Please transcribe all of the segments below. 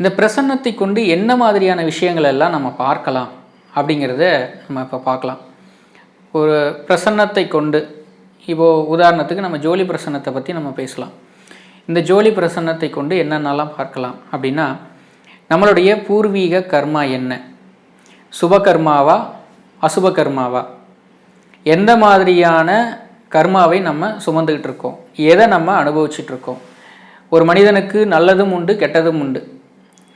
இந்த பிரசன்னத்தை கொண்டு என்ன மாதிரியான விஷயங்கள் எல்லாம் நம்ம பார்க்கலாம் அப்படிங்கிறத நம்ம இப்போ பார்க்கலாம். ஒரு பிரசன்னத்தை கொண்டு இப்போது உதாரணத்துக்கு நம்ம ஜோலி பிரசன்னத்தை பற்றி நம்ம பேசலாம். இந்த ஜோலி பிரசன்னத்தை கொண்டு என்னென்னலாம் பார்க்கலாம் அப்படின்னா நம்மளுடைய பூர்வீக கர்மா என்ன? சுப கர்மாவா அசுப கர்மாவா எந்த மாதிரியான கர்மாவை நம்ம சுமந்துக்கிட்டு இருக்கோம்? எதை நம்ம அனுபவிச்சிட்ருக்கோம் ஒரு மனிதனுக்கு நல்லதும் உண்டு கெட்டதும் உண்டு.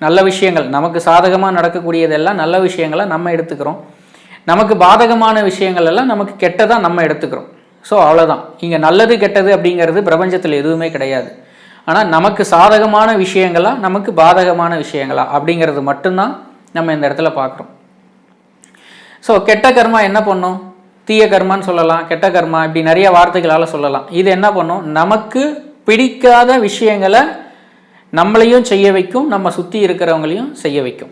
நல்ல விஷயங்கள். நமக்கு சாதகமாக நடக்கக்கூடியதெல்லாம் நல்ல விஷயங்களை நம்ம எடுத்துக்கிறோம். நமக்கு பாதகமான விஷயங்கள் எல்லாம் நமக்கு கெட்டதாக நம்ம எடுத்துக்கிறோம். ஸோ அவ்வளோதான் இங்கே நல்லது கெட்டது அப்படிங்கிறது பிரபஞ்சத்தில் எதுவுமே கிடையாது. ஆனால் நமக்கு சாதகமான விஷயங்களா நமக்கு பாதகமான விஷயங்களா அப்படிங்கிறது மட்டும்தான் நம்ம இந்த இடத்துல பார்க்குறோம். ஸோ கெட்ட கர்மா என்ன பண்ணும்? தீய கர்மான்னு சொல்லலாம். கெட்ட கர்மா இப்படி நிறைய வார்த்தைகளால் சொல்லலாம். இது என்ன பண்ணும்? நமக்கு பிடிக்காத விஷயங்களை நம்மளையும் செய்ய வைக்கும் நம்ம சுற்றி இருக்கிறவங்களையும் செய்ய வைக்கும்.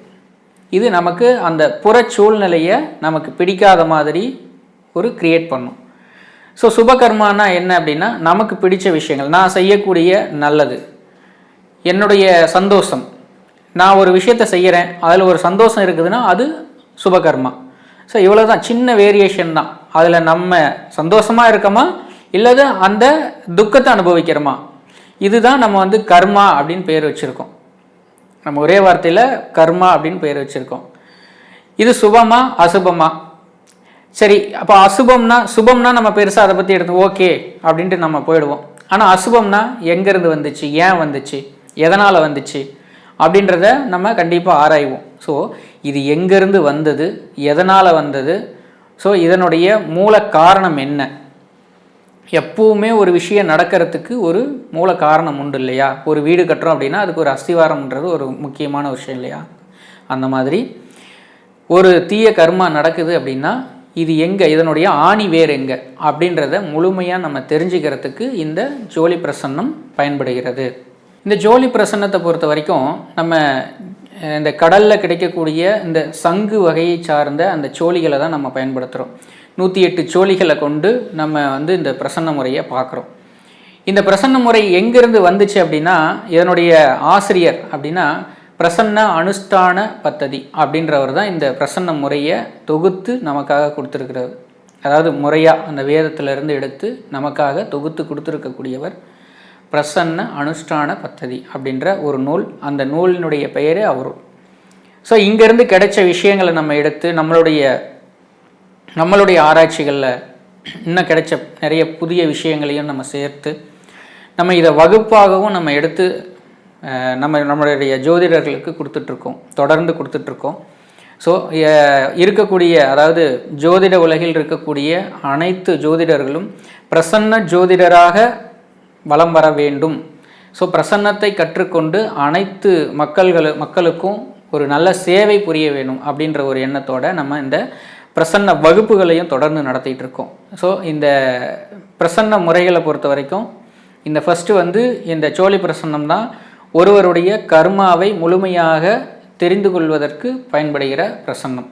இது நமக்கு அந்த புற சூழ்நிலையை நமக்கு பிடிக்காத மாதிரி ஒரு கிரியேட் பண்ணும். ஸோ சுபகர்மானா என்ன அப்படின்னா நமக்கு பிடிச்ச விஷயங்கள் நான் செய்யக்கூடிய நல்லது என்னுடைய சந்தோஷம். நான் ஒரு விஷயத்தை செய்கிறேன் அதில் ஒரு சந்தோஷம் இருக்குதுன்னா அது சுபகர்மா. ஸோ இவ்வளோ தான் சின்ன வேரியேஷன் தான். அதில் நம்ம சந்தோஷமாக இருக்கோமா இல்லது அந்த துக்கத்தை அனுபவிக்கிறோமா? இதுதான் நம்ம வந்து கர்மா அப்படின்னு பேர் வச்சுருக்கோம். நம்ம ஒரே வார்த்தையில் கர்மா அப்படின்னு பேர் வச்சுருக்கோம். இது சுபமா அசுபமா? சரி அப்போ அசுபம்னா சுபம்னா நம்ம பெருசாக அதை பற்றி எடுத்து ஓகே அப்படின்ட்டு நம்ம போயிடுவோம். ஆனால் அசுபம்னா எங்கேருந்து வந்துச்சு ஏன் வந்துச்சு எதனால் வந்துச்சு அப்படின்றத நம்ம கண்டிப்பாக ஆராய்வோம். ஸோ இது எங்கேருந்து வந்தது எதனால் வந்தது? ஸோ இதனுடைய மூல காரணம் என்ன? எப்பவுமே ஒரு விஷயம் நடக்கிறதுக்கு ஒரு மூல காரணம் உண்டு இல்லையா? ஒரு வீடு கட்டுறோம் அப்படின்னா அதுக்கு ஒரு அஸ்திவாரம்ன்றது ஒரு முக்கியமான விஷயம் இல்லையா? அந்த மாதிரி. ஒரு தீய கர்மா நடக்குது அப்படின்னா இது எங்கே? இதனுடைய ஆணி வேர் எங்கே? அப்படின்றத முழுமையாக நம்ம தெரிஞ்சுக்கிறதுக்கு இந்த ஜோலி பிரசன்னம் பயன்படுகிறது. இந்த ஜோலி பிரசன்னத்தை பொறுத்த வரைக்கும் நம்ம இந்த கடலில் கிடைக்கக்கூடிய இந்த சங்கு வகையை சார்ந்த அந்த சோழிகளை தான் நம்ம பயன்படுத்துகிறோம் நூற்றி எட்டு சோழிகளை கொண்டு நம்ம வந்து இந்த பிரசன்ன முறையை பார்க்குறோம். இந்த பிரசன்ன முறை எங்கேருந்து வந்துச்சு அப்படின்னா இதனுடைய ஆசிரியர் அப்படின்னா பிரசன்ன அனுஷ்டான பத்ததி அப்படின்றவர் தான் இந்த பிரசன்ன முறையை தொகுத்து நமக்காக கொடுத்துருக்கிறது அதாவது முறையாக அந்த வேதத்திலிருந்து எடுத்து நமக்காக தொகுத்து கொடுத்துருக்கக்கூடியவர் பிரசன்ன அனுஷ்டான பத்ததி அப்படின்ற ஒரு நூல். அந்த நூலினுடைய பெயரே அவரும் ஸோ இங்கேருந்து கிடைச்ச விஷயங்களை நம்ம எடுத்து நம்மளுடைய நம்மளுடைய ஆராய்ச்சிகளில் இன்னும் கிடைச்ச நிறைய புதிய விஷயங்களையும் நம்ம சேர்த்து நம்ம இதை வகுப்பாகவும் நம்ம எடுத்து நம்ம நம்மளுடைய ஜோதிடர்களுக்கு கொடுத்துட்ருக்கோம். தொடர்ந்து கொடுத்துட்ருக்கோம். ஸோ இருக்கக்கூடிய அதாவது ஜோதிட உலகில் இருக்கக்கூடிய அனைத்து ஜோதிடர்களும் பிரசன்ன ஜோதிடராக வலம் வர வேண்டும். ஸோ பிரசன்னத்தை கற்றுக்கொண்டு அனைத்து மக்கள்களு மக்களுக்கும் ஒரு நல்ல சேவை புரிய வேணும் அப்படின்ற ஒரு எண்ணத்தோடு நம்ம இந்த பிரசன்ன வகுப்புகளையும் தொடர்ந்து நடத்திட்டு இருக்கோம். ஸோ இந்த பிரசன்ன முறைகளை பொறுத்த வரைக்கும் இந்த ஃபஸ்ட்டு வந்து இந்த சோழி பிரசன்னம் தான் ஒருவருடைய கர்மாவை முழுமையாக தெரிந்து கொள்வதற்கு பயன்படுகிற பிரசன்னம்.